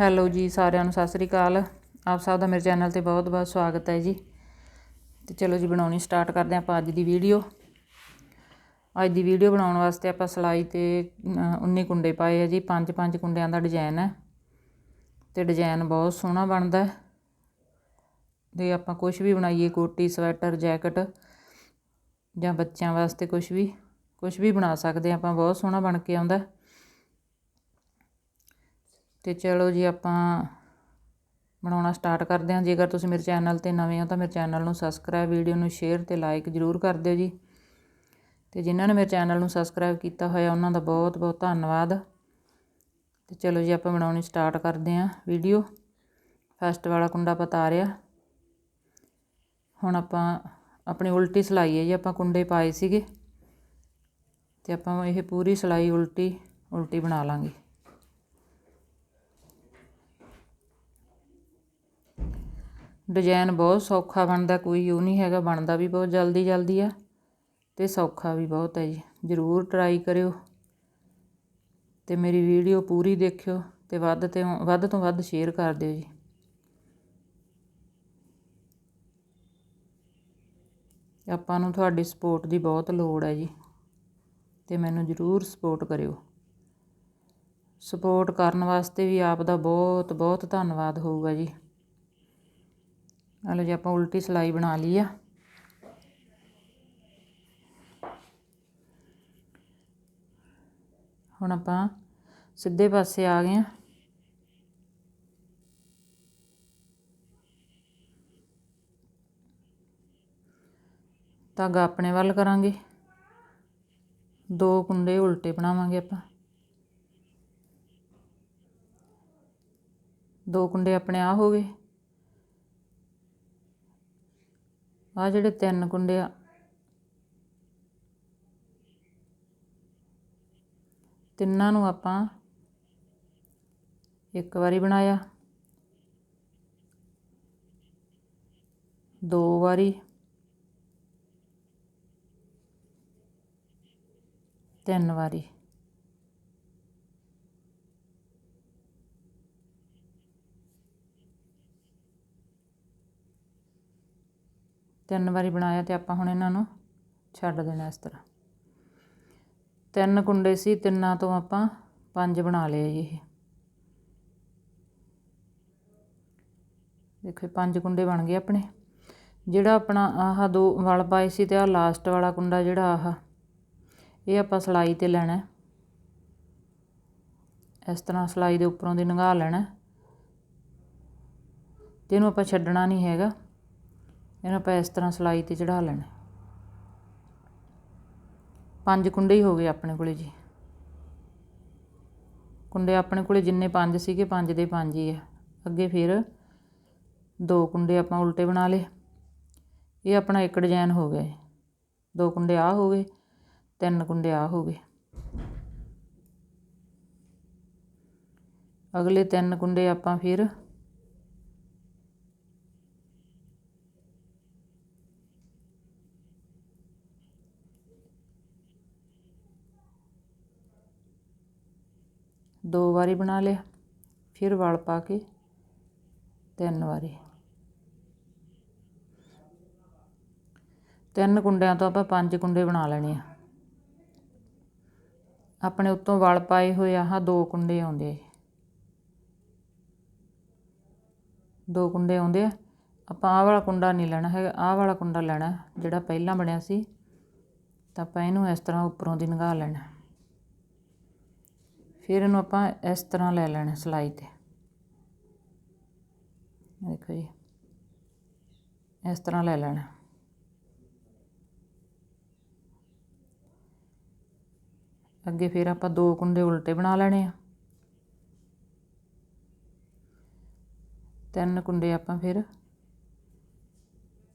Hello ਜੀ, ਸਾਰਿਆਂ ਨੂੰ ਸਤਿ ਸ੍ਰੀ ਅਕਾਲ। ਆਪ ਸਭ ਦਾ ਮੇਰੇ ਚੈਨਲ ਤੇ ਬਹੁਤ ਬਹੁਤ ਸਵਾਗਤ ਹੈ ਜੀ। ਤੇ ਚਲੋ ਜੀ, ਬਣਾਉਣੀ ਸਟਾਰਟ ਕਰਦੇ ਹਾਂ ਆਪਾਂ ਅੱਜ ਦੀ ਵੀਡੀਓ। ਅੱਜ ਦੀ ਵੀਡੀਓ ਬਣਾਉਣ ਵਾਸਤੇ ਆਪਾਂ ਸਲਾਈ ਤੇ 19 ਕੁੰਡੇ ਪਾਏ ਆ ਜੀ। ਪੰਜ ਪੰਜ ਕੁੰਡਿਆਂ ਦਾ ਡਿਜ਼ਾਈਨ ਹੈ। ਤੇ ਡਿਜ਼ਾਈਨ ਬਹੁਤ ਸੋਹਣਾ ਬਣਦਾ ਹੈ। ਤੇ ਆਪਾਂ ਕੁਝ ਵੀ ਬਣਾਈਏ, ਕੋਟੀ, ਸਵੈਟਰ, ਜੈਕਟ ਜਾਂ ਬੱਚਿਆਂ ਵਾਸਤੇ ਕੁਝ ਵੀ ਕੁਝ ਵੀ ਬਣਾ ਸਕਦੇ ਆਪਾਂ। ਬਹੁਤ ਸੋਹਣਾ ਬਣ ਕੇ ਆਉਂਦਾ ਅਤੇ ਚਲੋ ਜੀ ਆਪਾਂ ਬਣਾਉਣਾ ਸਟਾਰਟ ਕਰਦੇ ਹਾਂ। ਜੇਕਰ ਤੁਸੀਂ ਮੇਰੇ ਚੈਨਲ ਤੇ ਨਵੇਂ ਹੋ ਤਾਂ ਮੇਰੇ ਚੈਨਲ ਨੂੰ ਸਬਸਕ੍ਰਾਈਬ ਵੀਡੀਓ ਨੂੰ ਸ਼ੇਅਰ ਅਤੇ ਲਾਈਕ ਜ਼ਰੂਰ ਕਰ ਦਿਓ ਜੀ। ਅਤੇ ਜਿਨ੍ਹਾਂ ਨੇ ਮੇਰੇ ਚੈਨਲ ਨੂੰ ਸਬਸਕ੍ਰਾਈਬ ਕੀਤਾ ਹੋਇਆ, ਉਹਨਾਂ ਦਾ ਬਹੁਤ ਬਹੁਤ ਧੰਨਵਾਦ। ਤੇ ਚਲੋ ਜੀ ਆਪਾਂ ਬਣਾਉਣੀ ਸਟਾਰਟ ਕਰਦੇ ਹਾਂ ਵੀਡੀਓ ਫਸਟ ਵਾਲਾ ਕੁੰਡਾ ਪਤਾ ਰਿਹਾ ਹੁਣ ਆਪਾਂ ਆਪਣੀ ਉਲਟੀ ਸਲਾਈ ਹੈ ਜੀ। ਆਪਾਂ ਕੁੰਡੇ ਪਾਏ ਸੀਗੇ। ਤੇ ਆਪਾਂ ਇਹ ਪੂਰੀ ਸਲਾਈ ਉਲਟੀ ਉਲਟੀ ਬਣਾ ਲਾਂਗੇ। ਡਿਜ਼ਾਇਨ ਬਹੁਤ ਸੌਖਾ ਬਣਦਾ, ਕੋਈ ਉਹ ਨਹੀਂ ਹੈਗਾ, ਬਣਦਾ ਵੀ ਬਹੁਤ ਜਲਦੀ ਜਲਦੀ ਆ ਅਤੇ ਸੌਖਾ ਵੀ ਬਹੁਤ ਹੈ ਜੀ। ਜ਼ਰੂਰ ਟਰਾਈ ਕਰਿਓ ਅਤੇ ਮੇਰੀ ਵੀਡੀਓ ਪੂਰੀ ਦੇਖਿਓ ਅਤੇ ਵੱਧ ਤੋਂ ਵੱਧ ਤੋਂ ਵੱਧ ਸ਼ੇਅਰ ਕਰ ਦਿਓ ਜੀ। ਆਪਾਂ ਨੂੰ ਤੁਹਾਡੀ ਸਪੋਰਟ ਦੀ ਬਹੁਤ ਲੋੜ ਹੈ ਜੀ ਤੇ ਮੈਨੂੰ ਜ਼ਰੂਰ ਸਪੋਰਟ ਕਰਿਓ। ਸਪੋਰਟ ਕਰਨ ਵਾਸਤੇ ਵੀ ਆਪ ਦਾ ਬਹੁਤ ਬਹੁਤ ਧੰਨਵਾਦ ਹੋਊਗਾ ਜੀ। ਹਲੋ ਜੀ ਆਪਾਂ ਉਲਟੀ ਸਲਾਈ ਬਣਾ ਲਈ ਆ। ਹੁਣ ਆਪਾਂ ਸਿੱਧੇ ਪਾਸੇ ਆ ਗਏ ਆ। ਧਾਗਾ ਆਪਣੇ ਵੱਲ ਕਰਾਂਗੇ। ਦੋ ਕੁੰਡੇ ਉਲਟੇ ਬਣਾਵਾਂਗੇ ਆਪਾਂ। ਦੋ ਕੁੰਡੇ ਆਪਣੇ ਆ ਹੋ ਗਏ। ਆ ਜਿਹੜੇ ਤਿੰਨ ਕੁੰਡੇ ਆ। ਤਿੰਨਾਂ ਨੂੰ ਆਪਾਂ ਇੱਕ ਵਾਰੀ ਬਣਾਇਆ। ਦੋ ਵਾਰੀ। ਤਿੰਨ ਵਾਰੀ। ਤਿੰਨ ਵਾਰੀ ਬਣਾਇਆ ਤੇ ਆਪਾਂ ਹੁਣ ਇਹਨਾਂ ਨੂੰ ਛੱਡ ਦੇਣਾ ਇਸ ਤਰ੍ਹਾਂ। ਤਿੰਨ ਕੁੰਡੇ ਸੀ, ਤਿੰਨਾਂ ਤੋਂ ਆਪਾਂ ਪੰਜ ਬਣਾ ਲਏ ਜੀ ਇਹ। ਦੇਖੋ ਪੰਜ ਕੁੰਡੇ ਬਣ ਗਏ ਆਪਣੇ। ਜਿਹੜਾ ਆਪਣਾ ਆਹ ਦੋ ਵਲ ਪਾਏ ਸੀ ਤੇ ਆਹ ਲਾਸਟ ਵਾਲਾ ਕੁੰਡਾ ਜਿਹੜਾ ਆਹ, ਇਹ ਆਪਾਂ ਸਲਾਈ ਤੇ ਲੈਣਾ ਇਸ ਤਰ੍ਹਾਂ ਸਲਾਈ ਦੇ ਉੱਪਰੋਂ ਦੀ ਨੰਗਾ ਲੈਣਾ ਤੇ ਇਹਨੂੰ ਆਪਾਂ ਛੱਡਣਾ ਨਹੀਂ ਹੈਗਾ। ਇਹਨੂੰ ਆਪਾਂ ਇਸ ਤਰ੍ਹਾਂ ਸਲਾਈ ਤੇ ਚੜਾ ਲੈਣਾ ਪੰਜ ਕੁੰਡੇ ਹੀ ਹੋ ਗਏ ਆਪਣੇ ਕੋਲੇ ਜੀ। ਕੁੰਡੇ ਆਪਣੇ ਕੋਲੇ ਜਿੰਨੇ ਪੰਜ ਸੀਗੇ, ਪੰਜ ਦੇ ਪੰਜ ਹੀ ਆ ਅੱਗੇ ਫਿਰ ਦੋ ਕੁੰਡੇ ਆਪਾਂ ਉਲਟੇ ਬਣਾ ਲਏ। ਇਹ ਆਪਣਾ ਇੱਕ ਡਿਜ਼ਾਈਨ ਹੋ ਗਿਆ ਦੋ ਕੁੰਡੇ ਆ ਹੋ ਗਏ, ਤਿੰਨ ਕੁੰਡੇ ਆ ਹੋ ਗਏ। ਅਗਲੇ ਤਿੰਨ ਕੁੰਡੇ ਆਪਾਂ ਫਿਰ ਦੋ ਵਾਰੀ ਬਣਾ ਲਿਆ, ਫਿਰ ਵਲ ਪਾ ਕੇ ਤਿੰਨ ਵਾਰੀ। ਤਿੰਨ ਕੁੰਡਿਆਂ ਤੋਂ ਆਪਾਂ ਪੰਜ ਕੁੰਡੇ ਬਣਾ ਲੈਣੇ ਆ। ਆਪਣੇ ਉੱਤੋਂ ਵਲ ਪਾਏ ਹੋਏ ਆਹ ਦੋ ਕੁੰਡੇ ਆਉਂਦੇ ਦੋ ਕੁੰਡੇ ਆਉਂਦੇ ਆ, ਆਪਾਂ ਆਹ ਵਾਲਾ ਕੁੰਡਾ ਨਹੀਂ ਲੈਣਾ ਹੈਗਾ, ਆਹ ਵਾਲਾ ਕੁੰਡਾ ਲੈਣਾ, ਜਿਹੜਾ ਪਹਿਲਾਂ ਬਣਿਆ ਸੀ, ਤਾਂ ਆਪਾਂ ਇਹਨੂੰ ਇਸ ਤਰ੍ਹਾਂ ਉੱਪਰੋਂ ਦੀ ਨਗਾ ਲੈਣਾ। ਫਿਰ ਇਹਨੂੰ ਆਪਾਂ ਇਸ ਤਰ੍ਹਾਂ ਲੈ ਲੈਣਾ ਸਲਾਈ ਤੇ। ਦੇਖੋ ਜੀ। ਇਸ ਤਰ੍ਹਾਂ ਲੈ ਲੈਣਾ। ਅੱਗੇ ਫਿਰ ਆਪਾਂ ਦੋ ਕੁੰਡੇ ਉਲਟੇ ਬਣਾ ਲੈਣੇ ਆ। ਤਿੰਨ ਕੁੰਡੇ ਆਪਾਂ ਫਿਰ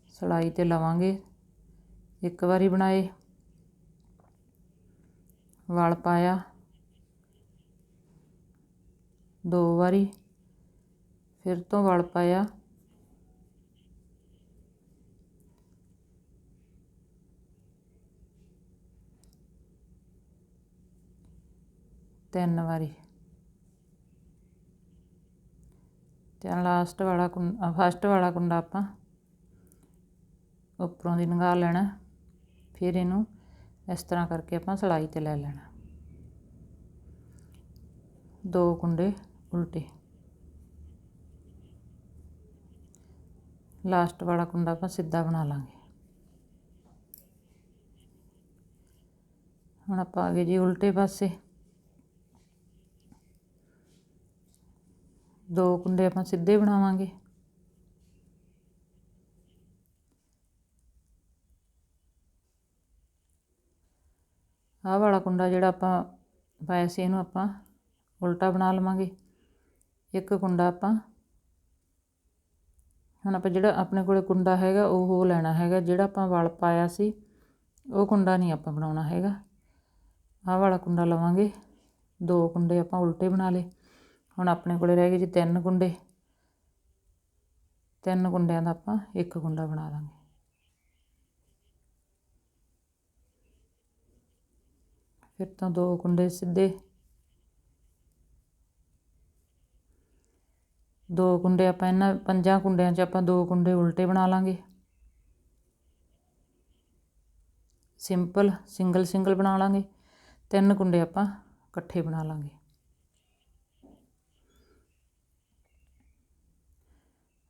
ਸਲਾਈ ਤੇ ਲਵਾਂਗੇ। ਇੱਕ ਵਾਰੀ ਬਣਾਏ। ਵਲ ਪਾਇਆ। ਦੋ ਵਾਰੀ। ਫਿਰ ਤੋਂ ਵਲ ਪਾਇਆ। ਤਿੰਨ ਵਾਰੀ। ਤੇ ਲਾਸਟ ਵਾਲਾ ਫਸਟ ਵਾਲਾ ਕੁੰਡਾ ਆਪਾਂ ਉੱਪਰੋਂ ਦੀ ਨਗਾ ਲੈਣਾ। ਫਿਰ ਇਹਨੂੰ ਇਸ ਤਰ੍ਹਾਂ ਕਰਕੇ ਆਪਾਂ ਸਲਾਈ ਤੇ ਲੈ ਲੈਣਾ। ਦੋ ਕੁੰਡੇ। ਉਲਟੇ। ਲਾਸਟ ਵਾਲਾ ਕੁੰਡਾ ਆਪਾਂ ਸਿੱਧਾ ਬਣਾ ਲਾਂਗੇ। ਹੁਣ ਆਪਾਂ ਆ ਗਏ ਜੀ ਉਲਟੇ ਪਾਸੇ। ਦੋ ਕੁੰਡੇ ਆਪਾਂ ਸਿੱਧੇ ਬਣਾਵਾਂਗੇ। ਆਹ ਵਾਲਾ ਕੁੰਡਾ ਜਿਹੜਾ ਆਪਾਂ ਪਾਇਆ ਸੀ, ਇਹਨੂੰ ਆਪਾਂ ਉਲਟਾ ਬਣਾ ਲਵਾਂਗੇ। ਇੱਕ ਕੁੰਡਾ ਆਪਾਂ। ਹੁਣ ਆਪਾਂ ਜਿਹੜਾ ਆਪਣੇ ਕੋਲੇ ਕੁੰਡਾ ਹੈਗਾ, ਉਹ ਲੈਣਾ ਹੈਗਾ। ਜਿਹੜਾ ਆਪਾਂ ਵਲ ਪਾਇਆ ਸੀ, ਉਹ ਕੁੰਡਾ ਨਹੀਂ ਆਪਾਂ ਬਣਾਉਣਾ ਹੈਗਾ। ਆਹ ਵਾਲਾ ਕੁੰਡਾ ਲਵਾਂਗੇ। ਦੋ ਕੁੰਡੇ ਆਪਾਂ ਉਲਟੇ ਬਣਾ ਲਏ। ਹੁਣ ਆਪਣੇ ਕੋਲੇ ਰਹਿ ਗਏ ਜੀ ਤਿੰਨ ਕੁੰਡੇ। ਤਿੰਨ ਕੁੰਡਿਆਂ ਦਾ ਆਪਾਂ ਇੱਕ ਕੁੰਡਾ ਬਣਾ ਦਾਂਗੇ ਫਿਰ ਤਾਂ ਦੋ ਕੁੰਡੇ ਸਿੱਧੇ ਦੋ ਕੁੰਡੇ ਆਪਾਂ ਇਹਨਾਂ ਪੰਜਾਂ ਕੁੰਡਿਆਂ 'ਚ ਆਪਾਂ ਦੋ ਕੁੰਡੇ ਉਲਟੇ ਬਣਾ ਲਾਂਗੇ। ਸਿੰਪਲ, ਸਿੰਗਲ ਸਿੰਗਲ ਬਣਾ ਲਾਂਗੇ। ਤਿੰਨ ਕੁੰਡੇ ਆਪਾਂ ਇਕੱਠੇ ਬਣਾ ਲਾਂਗੇ।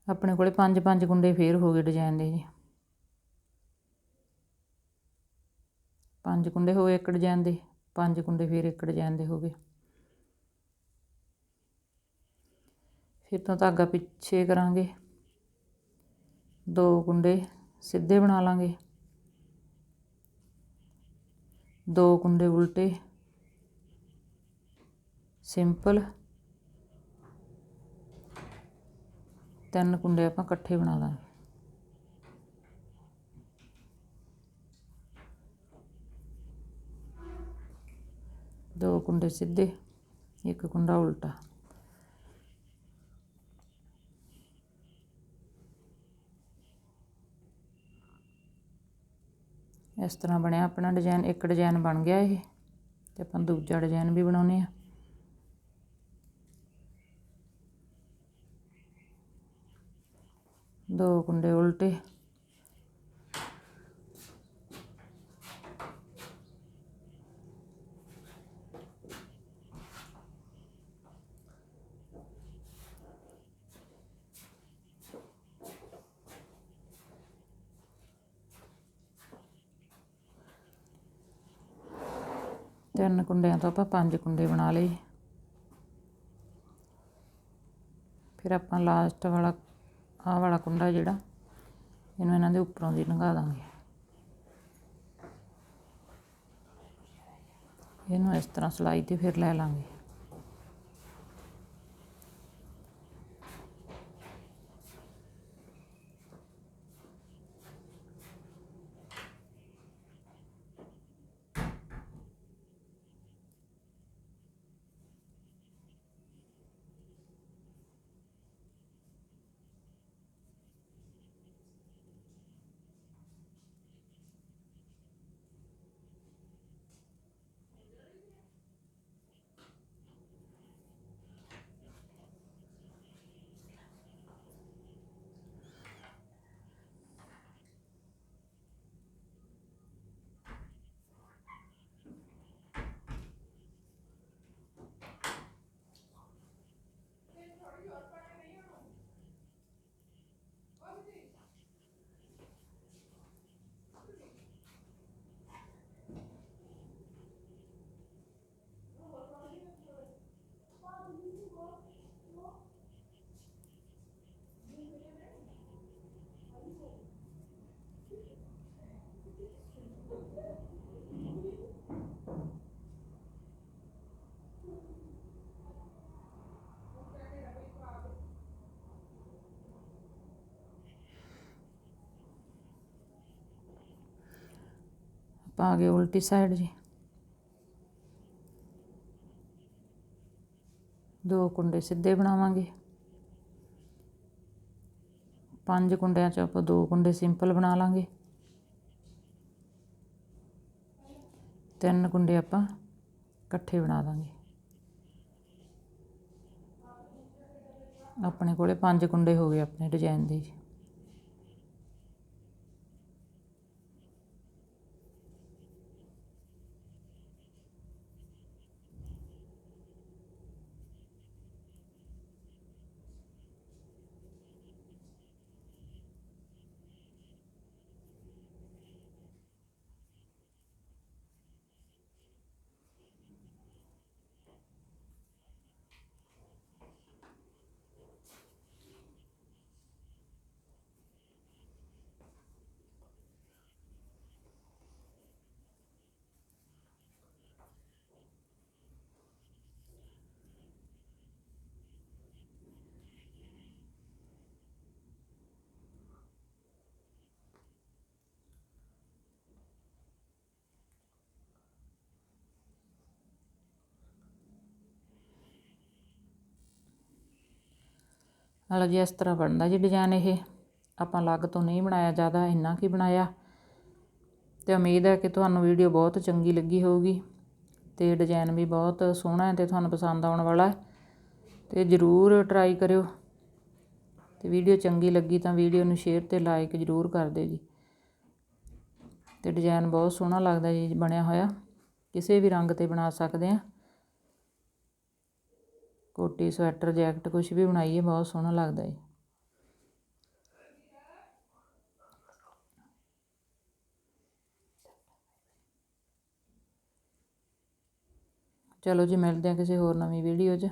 ਆਪਣੇ ਕੋਲੇ ਪੰਜ ਪੰਜ ਕੁੰਡੇ ਫੇਰ ਹੋ ਗਏ ਡਿਜ਼ਾਈਨ ਦੇ ਜੀ। ਪੰਜ ਕੁੰਡੇ ਹੋ ਗਏ ਇੱਕ ਡਿਜ਼ਾਈਨ ਦੇ, ਪੰਜ ਕੁੰਡੇ ਫੇਰ ਇੱਕ ਡਿਜ਼ਾਈਨ ਦੇ ਹੋ ਗਏ। ਫਿਰ ਤੋਂ ਧਾਗਾ ਪਿੱਛੇ ਕਰਾਂਗੇ। ਦੋ ਕੁੰਡੇ ਸਿੱਧੇ ਬਣਾ ਲਾਂਗੇ। ਦੋ ਕੁੰਡੇ ਉਲਟੇ। ਸਿੰਪਲ। ਤਿੰਨ ਕੁੰਡੇ ਆਪਾਂ ਇਕੱਠੇ ਬਣਾ ਦਾਂਗੇ ਦੋ ਕੁੰਡੇ ਸਿੱਧੇ, ਇੱਕ ਕੁੰਡਾ ਉਲਟਾ। ਇਸ ਤਰ੍ਹਾਂ ਬਣਿਆ, ਆਪਣਾ ਡਿਜ਼ਾਈਨ ਇੱਕ ਡਿਜ਼ਾਈਨ ਬਣ ਗਿਆ ਇਹ ਤੇ ਆਪਾਂ ਦੂਜਾ ਡਿਜ਼ਾਈਨ ਵੀ ਬਣਾਉਨੇ ਆ ਦੋ ਕੁੰਡੇ ਉਲਟੇ। ਤਿੰਨ ਕੁੰਡਿਆਂ ਤੋਂ ਆਪਾਂ ਪੰਜ ਕੁੰਡੇ ਬਣਾ ਲਏ। ਫਿਰ ਆਪਾਂ ਲਾਸਟ ਵਾਲਾ, ਆਹ ਵਾਲਾ ਕੁੰਡਾ ਜਿਹੜਾ, ਇਹਨੂੰ ਇਹਨਾਂ ਦੇ ਉੱਪਰੋਂ ਦੀ ਲੰਘਾ ਦਾਂਗੇ। ਇਹਨੂੰ ਇਸ ਤਰ੍ਹਾਂ ਸਲਾਈ ਤੇ ਫਿਰ ਲੈ ਲਾਂਗੇ। ਆਪਾਂ ਆ ਗਏ ਉਲਟੀ ਸਾਈਡ ਜੀ। ਦੋ ਕੁੰਡੇ ਸਿੱਧੇ ਬਣਾਵਾਂਗੇ। ਪੰਜ ਕੁੰਡਿਆਂ 'ਚ ਆਪਾਂ ਦੋ ਕੁੰਡੇ ਸਿੰਪਲ ਬਣਾ ਲਾਂਗੇ। ਤਿੰਨ ਕੁੰਡੇ ਆਪਾਂ ਇਕੱਠੇ ਬਣਾ ਦਾਂਗੇ। ਆਪਣੇ ਕੋਲੇ ਪੰਜ ਕੁੰਡੇ ਹੋ ਗਏ ਆਪਣੇ ਡਿਜ਼ਾਈਨ ਦੇ ਜੀ। ਨਾਲ ਜੀ ਇਸ ਤਰ੍ਹਾਂ ਬਣਦਾ ਜੀ ਡਿਜ਼ਾਈਨ ਇਹ। ਆਪਾਂ ਅਲੱਗ ਤੋਂ ਨਹੀਂ ਬਣਾਇਆ, ਜ਼ਿਆਦਾ ਇੰਨਾ ਕੀ ਬਣਾਇਆ। ਤੇ ਉਮੀਦ ਹੈ ਕਿ ਤੁਹਾਨੂੰ ਵੀਡੀਓ ਬਹੁਤ ਚੰਗੀ ਲੱਗੀ ਹੋਊਗੀ ਤੇ ਡਿਜ਼ਾਈਨ ਵੀ ਬਹੁਤ ਸੋਹਣਾ ਹੈ ਤੇ ਤੁਹਾਨੂੰ ਪਸੰਦ ਆਉਣ ਵਾਲਾ ਹੈ। ਤੇ ਜ਼ਰੂਰ ਟਰਾਈ ਕਰਿਓ। ਤੇ ਵੀਡੀਓ ਚੰਗੀ ਲੱਗੀ ਤਾਂ ਵੀਡੀਓ ਨੂੰ ਸ਼ੇਅਰ ਤੇ ਲਾਈਕ ਜ਼ਰੂਰ ਕਰ ਦਿਓ ਜੀ। ਤੇ ਡਿਜ਼ਾਈਨ ਬਹੁਤ ਸੋਹਣਾ ਲੱਗਦਾ ਜੀ, ਬਣਿਆ ਹੋਇਆ। ਕਿਸੇ ਵੀ ਰੰਗ ਤੇ ਬਣਾ ਸਕਦੇ ਆ ਕੋਟੀ, ਸਵੈਟਰ, ਜੈਕਟ ਕੁਝ ਵੀ ਬਣਾਈਏ ਬਹੁਤ ਸੋਹਣਾ ਲੱਗਦਾ ਹੈ ਚਲੋ ਜੀ, ਮਿਲਦੇ ਆ ਕਿਸੇ ਹੋਰ ਨਵੀਂ ਵੀਡੀਓ 'ਚ।